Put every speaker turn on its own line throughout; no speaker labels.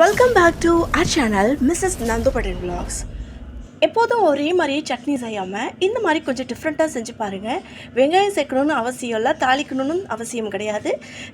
Welcome back to our channel Mrs Nandu Patel vlogs. எப்போதும் ஒரே மாதிரியே சட்னி செய்யாமல் இந்த மாதிரி கொஞ்சம் டிஃப்ரெண்ட்டாக செஞ்சு பாருங்கள் வெங்காயம் சேர்க்கணும்னு அவசியம் இல்லை தாளிக்கணும்னு அவசியம் கிடையாது.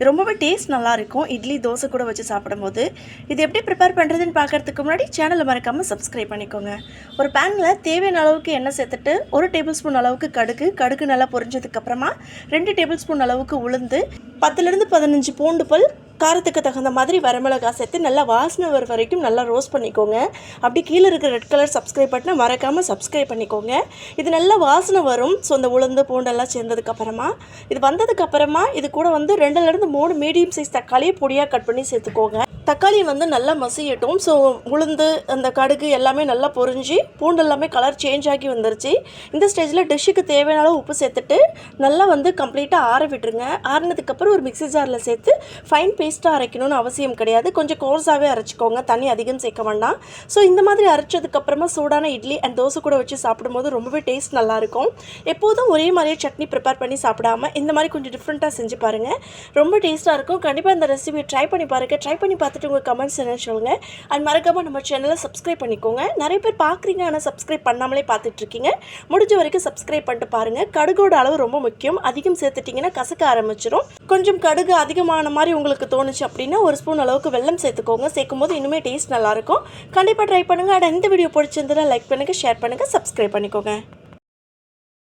ரொம்பவே டேஸ்ட் நல்லாயிருக்கும் இட்லி தோசை கூட வச்சு சாப்பிடும்போது. இது எப்படி ப்ரிப்பேர் பண்ணுறதுன்னு பார்க்கறதுக்கு முன்னாடி சேனலை மறக்காமல் சப்ஸ்கிரைப் பண்ணிக்கோங்க. ஒரு பேனில் தேவையான அளவுக்கு எண்ணெய் சேர்த்துட்டு ஒரு டேபிள் ஸ்பூன் அளவுக்கு கடுகு கடுகு நல்லா பொரிஞ்சதுக்கப்புறமா ரெண்டு டேபிள் ஸ்பூன் அளவுக்கு உளுந்து பத்துலேருந்து பதினஞ்சு பூண்டு பல் காரத்துக்கு தகுந்த மாதிரி வரமிளகா சேர்த்து நல்லா வாசனை வர வரைக்கும் நல்லா ரோஸ்ட் பண்ணிக்கோங்க. அப்படி கீழே இருக்கிற ரெட் கலர் சப்ஸ்கிரைப் பட்டனை மறக்காமல் சப்ஸ்கிரைப் பண்ணிக்கோங்க. இது நல்லா வாசனை வரும். ஸோ இந்த உளுந்து பூண்டெல்லாம் சேர்ந்ததுக்கப்புறமா இது வந்ததுக்கப்புறமா இது கூட வந்து ரெண்டுலேருந்து மூணு மீடியம் சைஸ் தக்காளியை பொடியாக கட் பண்ணி சேர்த்துக்கோங்க. தக்காளி வந்து நல்லா மசியட்டும். ஸோ உளுந்து அந்த கடுகு எல்லாமே நல்லா பொரிஞ்சு பூண்டு எல்லாமே கலர் சேஞ்ச் ஆகி வந்துருச்சு. இந்த ஸ்டேஜில் டிஷ்ஷுக்கு தேவையான அளவு உப்பு சேர்த்துட்டு நல்லா வந்து கம்ப்ளீட்டாக ஆற விட்டுருங்க. ஆறினதுக்கப்புறம் ஒரு மிக்சி ஜாரில் சேர்த்து ஃபைன் பேஸ்ட்டாக அரைக்கணும்னு அவசியம் கிடையாது. கொஞ்சம் கோர்ஸாகவே அரைச்சிக்கோங்க. தண்ணி அதிகம் சேர்க்க வேண்டாம். ஸோ இந்த மாதிரி அரைச்சதுக்கப்புறமா சூடான இட்லி அண்ட் தோசை கூட வச்சு சாப்பிடும்போது ரொம்பவே டேஸ்ட் நல்லாயிருக்கும் எப்போதும் ஒரே மாதிரியே சட்னி ப்ரிப்பேர் பண்ணி சாப்பிடாம இந்த மாதிரி கொஞ்சம் டிஃப்ரெண்ட்டாக செஞ்சு பாருங்கள் ரொம்ப டேஸ்ட்டாக இருக்கும். கண்டிப்பாக இந்த ரெசிபியை ட்ரை பண்ணி பாருங்கள் ட்ரை பண்ணி பார்த்து பார்த்துட்டு உங்கள் கமெண்ட்ஸ் என்ன சொல்லுங்கள் அண்ட் மறக்காமல் நம்ம சேனலை சப்ஸ்கிரைப் பண்ணிக்கோங்க. நிறைய பேர் பார்க்குறீங்க ஆனால் சப்ஸ்கிரைப் பண்ணாமலே பார்த்துட்ருக்கீங்க முடிஞ்ச வரைக்கும் சப்ஸ்கிரைப் பண்ணிட்டு பாருங்கள் கடுகோட அளவு ரொம்ப முக்கியம். அதிகம் சேர்த்துட்டிங்கன்னா கசக்க ஆரம்பிச்சிடும் கொஞ்சம் கடுகு அதிகமான மாதிரி உங்களுக்கு தோணுச்சு அப்படின்னா ஒரு ஸ்பூன் அளவுக்கு வெல்லம் சேர்த்துக்கோங்க. சேர்க்கும் போது இன்னுமே டேஸ்ட் நல்லாயிருக்கும் கண்டிப்பாக ட்ரை பண்ணுங்கள் அண்ட் இந்த வீடியோ பிடிச்சிருந்தா லைக் பண்ணுங்கள் ஷேர் பண்ணுங்கள் சப்ஸ்கிரைப் பண்ணிக்கோங்க.